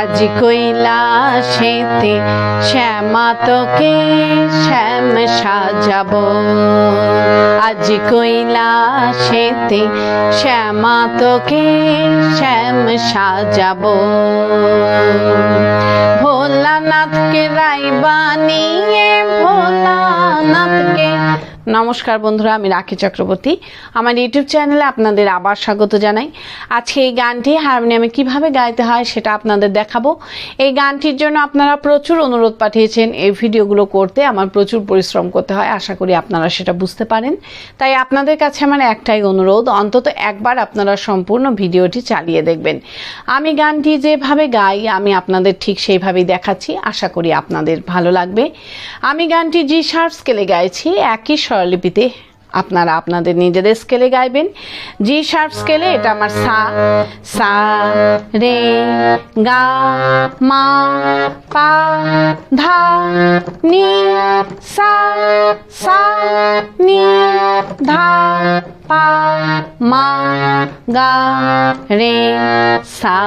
আজ কৈলাসেতে শ্যামা তোকে শ্যাম সাজাবো। আজ কৈলাসেতে শ্যামা তোকে শ্যাম সাজাবো। ভোলানাথকে রাই বানিয়ে ভোলানাথকে নমস্কার বন্ধুরা, আমি রাখি চক্রবর্তী। আমার ইউটিউব চ্যানেলে আপনাদের আবার স্বাগত জানাই। আজকে এই গানটি হারমোনিয়ামে কীভাবে গাইতে হয় সেটা আপনাদের দেখাবো। এই গানটির জন্য আপনারা প্রচুর অনুরোধ পাঠিয়েছেন। এই ভিডিওগুলো করতে আমার প্রচুর পরিশ্রম করতে হয়। আশা করি আপনারা সেটা বুঝতে পারেন। তাই আপনাদের কাছে আমার একটাই অনুরোধ, অন্তত একবার আপনারা সম্পূর্ণ ভিডিওটি চালিয়ে দেখবেন। আমি গানটি যেভাবে গাই, আমি আপনাদের ঠিক সেইভাবেই দেখাচ্ছি। আশা করি আপনাদের ভালো লাগবে। আমি গানটি জি শার্প স্কেলে গাইছি। একই স্বরলিপিতে আপনারা আপনাদের নিজেদের স্কেলে গাইবেন। জি শার্প স্কেলে এটা আমার সা। সা, রে, গা, মা, পা, ধা, নি, সা সা, নি, ধা মা গা রে সা।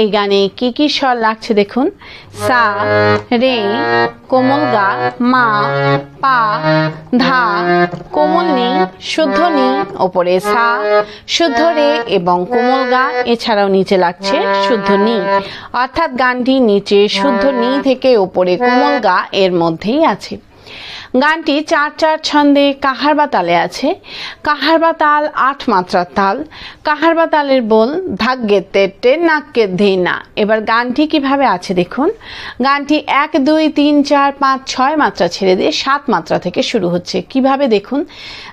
এই গানে কি কি স্বর লাগছে দেখুন। সা, রে, কোমল গা, মা, পা, ধা, কোমল নি, শুদ্ধ নি, ওপরে সা। শুদ্ধ রে এবং কোমল গা এছাড়াও নিচে লাগছে শুদ্ধ নি। অর্থাৎ গানটি নিচে শুদ্ধ নি থেকে ওপরে কোমল গা এর মধ্যেই আছে। গানটি চার চার ছন্দে কাহার বা তালে আছে? কাহার বা তাল আট মাত্রার তাল। কাহার বা তালের বল ধাগ্যে তেটে নাক্যে ধেনা। এবার গানটি কীভাবে আছে দেখুন। গানটি এক, দুই, তিন, চার, পাঁচ, ছয় মাত্রা ছেড়ে দিয়ে সাত মাত্রা থেকে শুরু হচ্ছে। কীভাবে দেখুন?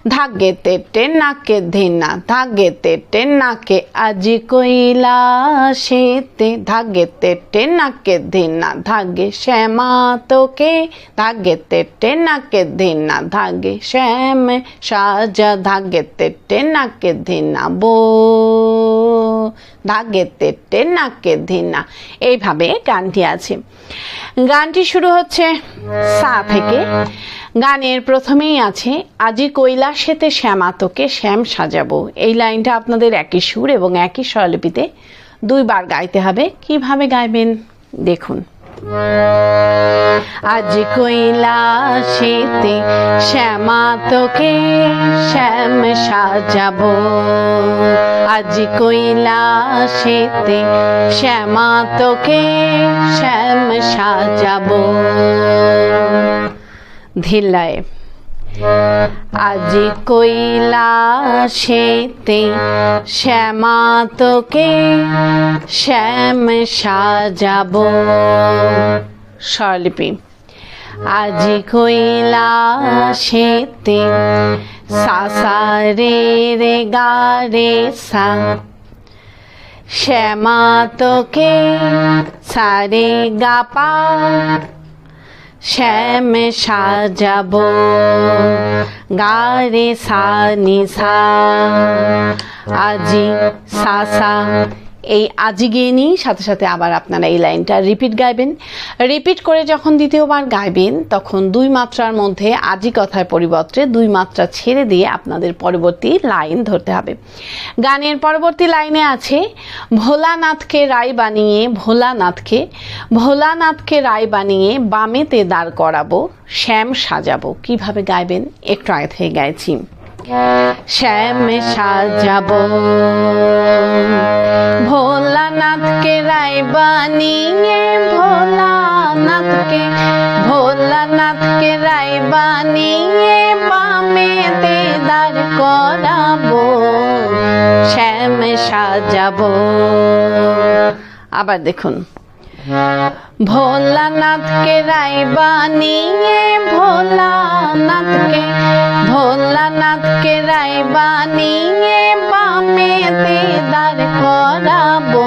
ধাগ্যে তেটে নাক্যে ধেনা। ধাগ্যে তেটে নাকে আজি কইলা সেতে। ধাগ্যে তেটে নাকে ধেনা। ধাগ্যে শ্যামা তোকে। ধাগ্যে তেটে নাকে ধেনা ধাগ্যে শ্যাম সাজা ধাগ্যে তেটে নাকে ধেনা বো। ধাগ্যে তেটে নাকে ধেনা। এইভাবে গানটি আছে। গানটি শুরু হচ্ছে সা থেকে। গানের প্রথমেই আছে, আজি কৈলাসেতে শ্যামা তোকে শ্যাম সাজাবো। এই লাইনটা আপনাদের একই সুর এবং একই স্বরলিপিতে দুইবার গাইতে হবে। কীভাবে গাইবেন? দেখুন। আজ কৈলাসেতে শ্যামা তোকে শ্যাম সাজাবো। আজ কৈলাসেতে শ্যামা তোকে শ্যাম সাজাবো। ধিল্লায় আজি কৈলাসেতে শ্যামা তোকে শ্যাম সাজাবো। স্বরলিপি। আজি কৈলাসেতে সা রে রে গা রে সা। শ্যামা তোকে সা রে গা পা শ্যাম সাজাব গারে সা আজি সাসা এই আজি গিয়ে নিই সাথে সাথে আবার আপনারা এই লাইনটা রিপিট গাইবেন। রিপিট করে যখন দ্বিতীয়বার গাইবেন, তখন দুই মাত্রার মধ্যে আজি কথার পরিবর্তে দুই মাত্রা ছেড়ে দিয়ে আপনাদের পরবর্তী লাইন ধরতে হবে। গানের পরবর্তী লাইনে আছে, ভোলানাথকে রায় বানিয়ে, ভোলানাথকে ভোলানাথকে রায় বানিয়ে বামেতে দাঁড় করাবো, শ্যাম সাজাবো। কীভাবে গাইবেন? একটু আগে থেকে গাইছি। শ্যাম সাজাবো। ভোলানাথকে রায় বানিয়ে ভোলানাথকে ভোলানাথকে রায় বানিয়ে বামেতে দাঁড় করাবো, শ্যাম সাজাবো। আবার দেখুন। ভোলানাথকে রায় বানিয়ে ভোলানাথকে ভোলানাথকে রায় বানিয়ে বামে দাঁড় করাবো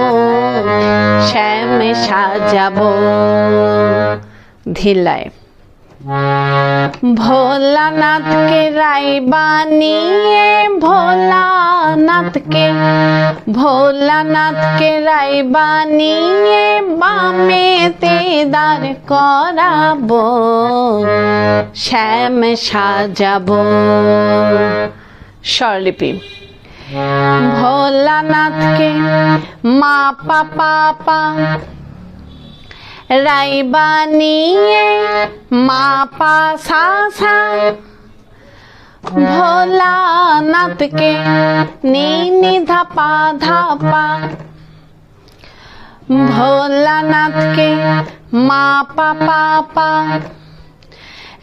শ্যাম সাজাবো ধিলায় ভোলানাথকে রাই বানিয়ে, ভোলানাথকে ভোলানাথকে রাই বানিয়ে বামেতে দাঁড় করাবো, শ্যাম সাজাবো। স্বরলিপি। ভোলানাথকে মা পা পা পা রাইবানিয়ে মা পা সা সা ভোলানাথকে নি নি ধা পা ধা পা ভোলানাথকে মা পা পা পা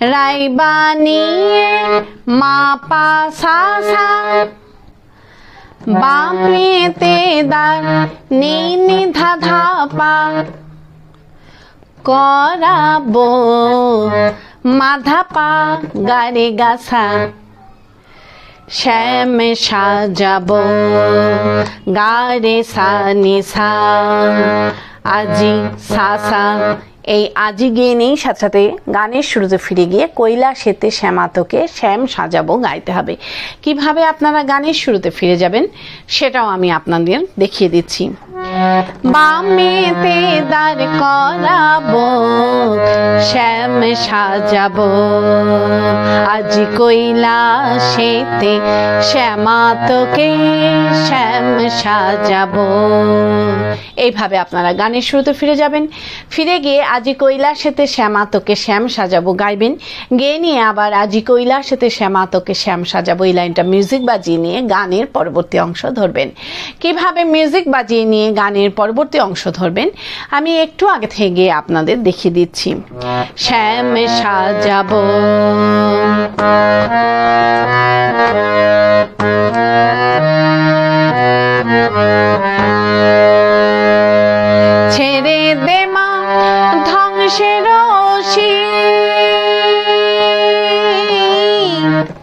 রাইবানিয়ে মা পা সা সা বামেতে দার নি নি ধা ধা পা করাবো। মাধা পা গারে গাছা, শ্যাম সাজাবো। গারে সা, আজি সাসা। এই আজি গিয়ে নেই, সাথে সাথে গানের শুরুতে ফিরে গিয়ে কৈলাসেতে শ্যামাতকে শ্যাম সাজাবো গাইতে হবে। কীভাবে আপনারা গানের শুরুতে ফিরে যাবেন, সেটাও আমি আপনাদের দেখিয়ে দিচ্ছি। বামেতে দাঁড় করাবো, শ্যাম সাজাবো। আজ কৈলাসেতে শ্যামাতকে শ্যাম সাজাবো। এইভাবে আপনারা গানের শুরুতে ফিরে যাবেন। ফিরে গিয়ে আজি কৈলাসেতে শ্যামাতকে শ্যাম সাজাবো গাইবেন। গেয়ে নিয়ে আবার আজি কৈলাসেতে শ্যামাতকে শ্যাম সাজাবো এই লাইনটা মিউজিক বাজিয়ে নিয়ে গানের পরবর্তী অংশ ধরবেন। কীভাবে মিউজিক বাজিয়ে নিয়ে গানের পরবর্তী অংশ ধরবেন। আমি একটু আগে থেকে আপনাদের দেখিয়ে দিচ্ছি। শ্যাম সাজাব। ছেড়ে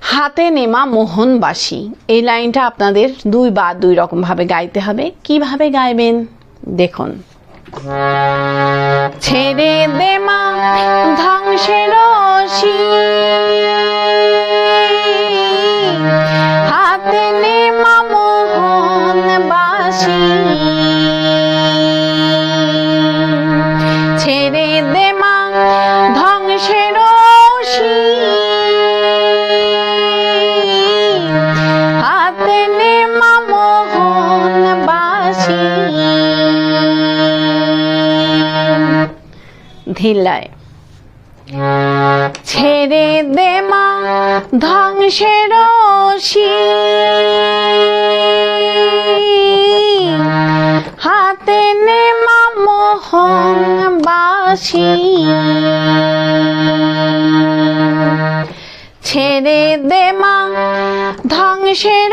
হাতে নেমা মোহনবাসী। এই লাইনটা আপনাদের দুই বা দুই রকম ভাবে গাইতে হবে। কীভাবে গাইবেন? দেখুন। ছেড়ে দেমা ধ্বংসের ধিলায় ছেড়ে দে মা ধ্বংসের হাতে নেমা মোহনবাসী। ছেড়ে দে মা ধ্বংসের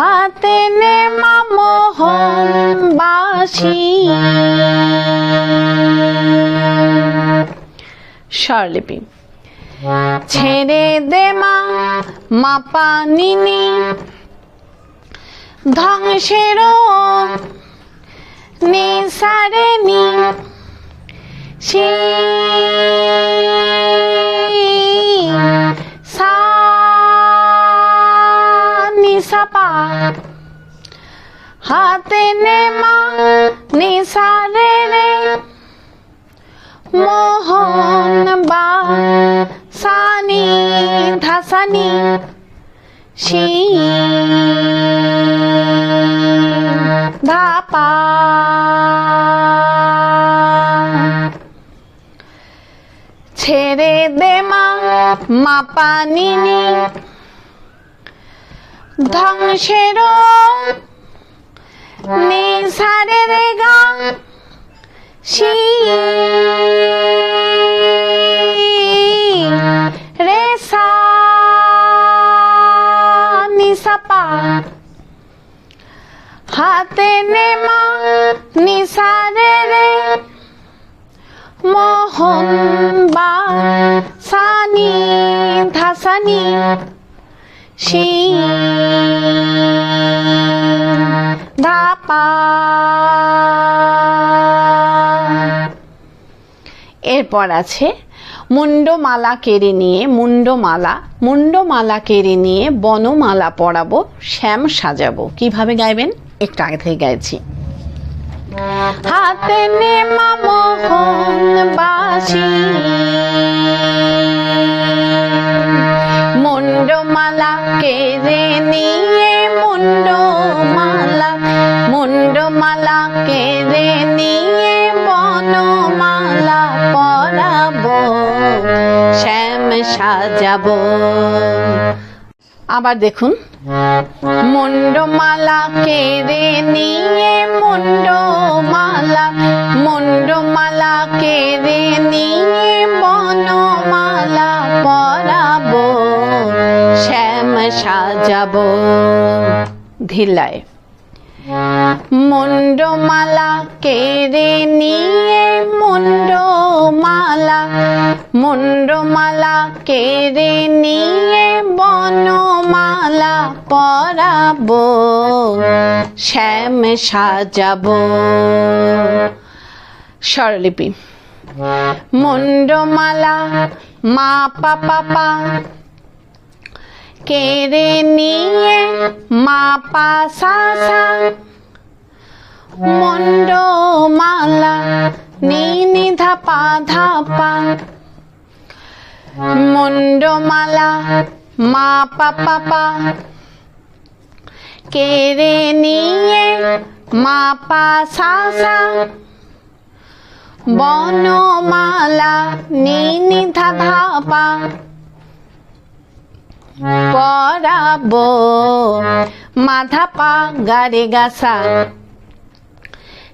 হাতে নেমা মোহনবাসী। স্বরলিপি ছেড়ে দে মা মাপা নিনি ধ্বংসের নিসারে নি। সা নিসাপা হাতে নেমা নিসারে রে মোহন বা সানি ধাসানি শি ধাপা ছেড়ে দে মা মাপা নিনি ধ্বংসের নিসারে রে গা শি রে সা হাতে নেমা নিসারে রে মোহন বা সানি, ধাসানি। শি ধাপা এরপর আছে মুন্ডমালা কেড়ে নিয়ে মুন্ডমালা মুন্ডমালা কেড়ে নিয়ে বনমালা পরাবো, শ্যাম সাজাবো। কীভাবে গাইবেন? একটু আগে থেকে গাইছি। হাতে নেমা মোহন বাসি সাজাবো আবার দেখুন। মুন্ডমালা কেড়ে নিয়ে মুন্ডমালা মুন্ডমালা কেড়ে নিয়ে বনমালা পরাবো, শ্যাম সাজাবো। ধিলায় মুন্ডমালা কেড়ে নিয়ে মুন্ডমালা মুন্ডমালা কেড়ে নিয়ে বনমালা পরাবো, শ্যাম সাজাবো। স্বরলিপি। মুন্ডমালা মা পা পা কেড়ে নিয়ে মা পা সা সা নি নি ধাপা ধাপা মুন্ডমালা মা পা পা কেড়ে নিয়ে মা পা সা সা বনমালা নি নি ধা ধাপা পরাবো মাথা পা গারে গাছা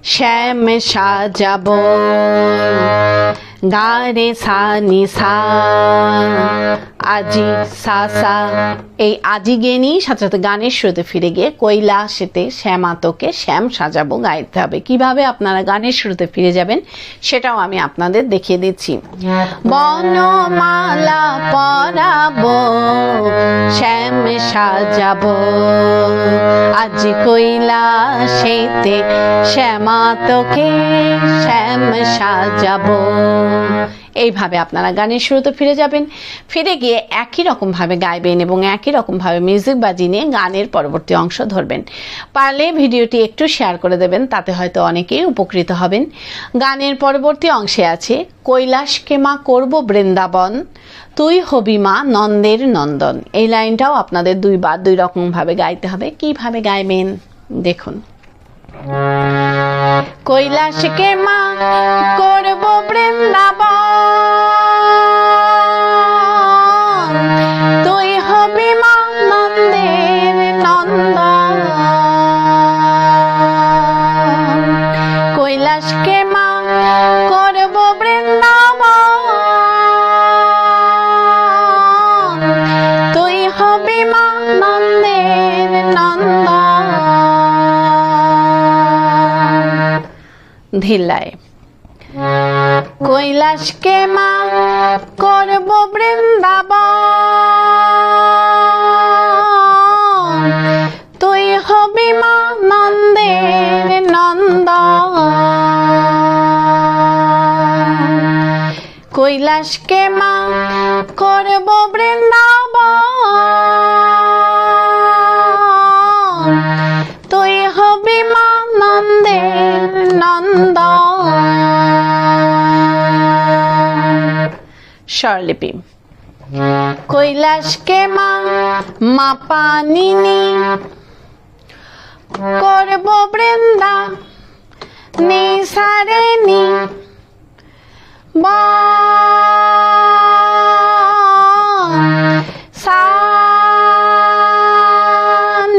শ্যাম সাজাব গারে সা নিসা আজি সা সা। এই আজি গিয়ে নিয়ে সাথে সাথে গানের শুরুতে ফিরে গিয়ে কৈলাসেতে শ্যামাতকে শ্যাম সাজাবো গাইতে হবে। কীভাবে আপনারা গানের শুরুতে ফিরে যাবেন সেটাও আমি আপনাদের দেখিয়ে দিচ্ছি। বনমালা পরাবো, শ্যাম সাজাবো। আজি কৈলাসেতে শ্যামাতকে শ্যাম সাজাবো। এইভাবে আপনারা গানের শুরুতে ফিরে যাবেন। ফিরে গিয়ে একই রকমভাবে গাইবেন এবং একই রকমভাবে মিউজিক বাজিয়ে নিয়ে গানের পরবর্তী অংশ ধরবেন। পারলে ভিডিওটি একটু শেয়ার করে দেবেন, তাতে হয়তো অনেকেই উপকৃত হবেন। গানের পরবর্তী অংশে আছে কৈলাসকে মা করব বৃন্দাবন, তুই হবি মা নন্দের নন্দন। এই লাইনটাও আপনাদের দুইবার দুই রকমভাবে গাইতে হবে। কীভাবে গাইবেন? দেখুন। কৈলাসকে মা করব বৃন্দাবন ধিলায় কৈলাসকে মা করব বৃন্দাবন। তুই হবি মা নন্দের নন্দন। কৈলাসকে মা করব বৃন্দাবন। নন্দন স্বরলিপি। কৈলাসকে মা মা পানিনি। করব বৃন্দা নিসারে নি সা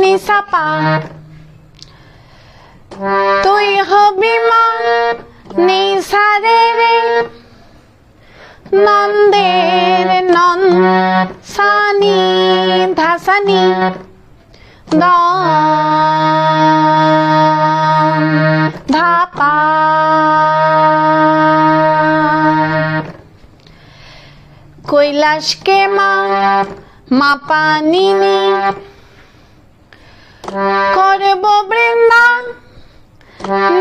নিসাপা তুই পানিনি কর করব বৃন্দা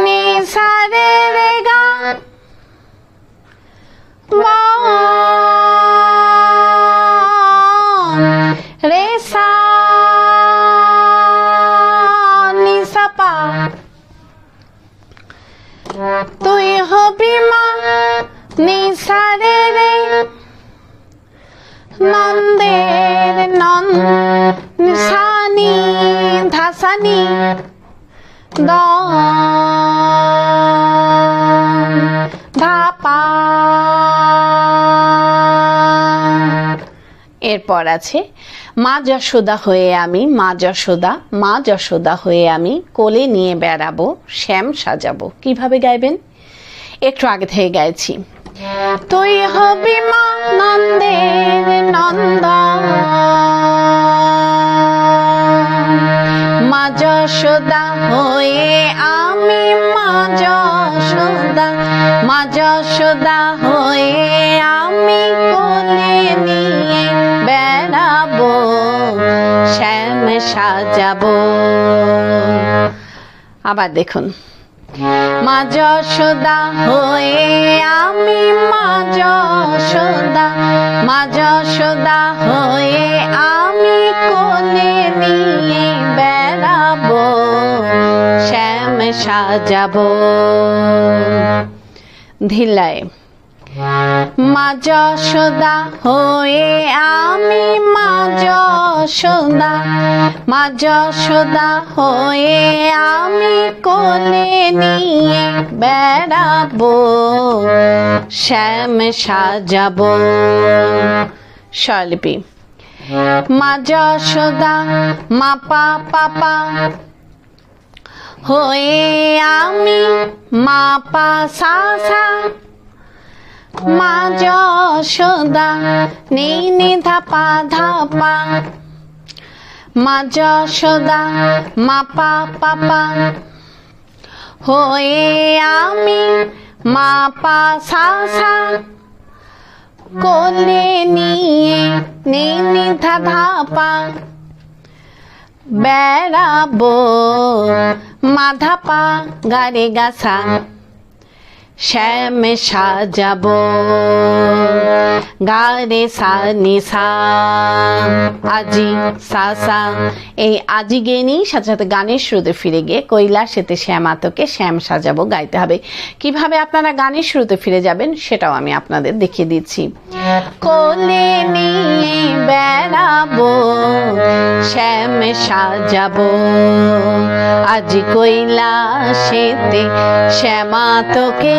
নিসারে রে তুই হবি মা নিসারে রে নন্দের নন নিসানি ধাসানি দ ধাপা। এরপর আছে, মা যশোদা হয়ে আমি, মা যশোদা মা যশোদা হয়ে আমি কোলে নিয়ে বেড়াবো, শ্যাম সাজাবো। কীভাবে গাইবেন? একটু আগে থেকে গাইছি। তুই হবি মা নন্দের নন্দ মা হয়ে আমি মা যশোদা। মা যশোদা হয়ে আমি কোলে নিয়ে বেড়াবো, শ্যাম সাজাবো। আবার দেখুন। মা যশোদা হয়ে আমি মা যশোদা মা যশোদা হয়ে আমি নিয়ে শ্যাম সাজাবো। ধিলায় মা যশোদা হয়ে আমি মা যশোদা মা যশোদা হয়ে আমি কোলে নিয়ে বেড়াবো, শ্যাম সাজাবো। স্বল্পী মা যশোদা, মা পা পাপা হয়ে আমি মা পা সা সা। মা যশোদা নেই নি ধাপা ধাপা মা যশোদা মা পা পাপা। হয়ে আমি মা পা সা সা। কোলে নিয়ে নেই নি ধাপা বেড়াবো মাধাপা গারে গাছা। শ্যাম সাজাবো গারে সা নিসা আজি সা এই আজি গিয়ে নিয়ে সাথে সাথে গানের শুরুতে ফিরে গিয়ে কৈলাসেতে শ্যামাতকে শ্যাম সাজাবো গাইতে হবে। কীভাবে আপনারা গানের শুরুতে ফিরে যাবেন সেটাও আমি আপনাদের দেখিয়ে দিচ্ছি। কোলে নিয়ে বেড়াবো, শ্যাম সাজাবো। আজি কৈলাসেতে শ্যামা তোকে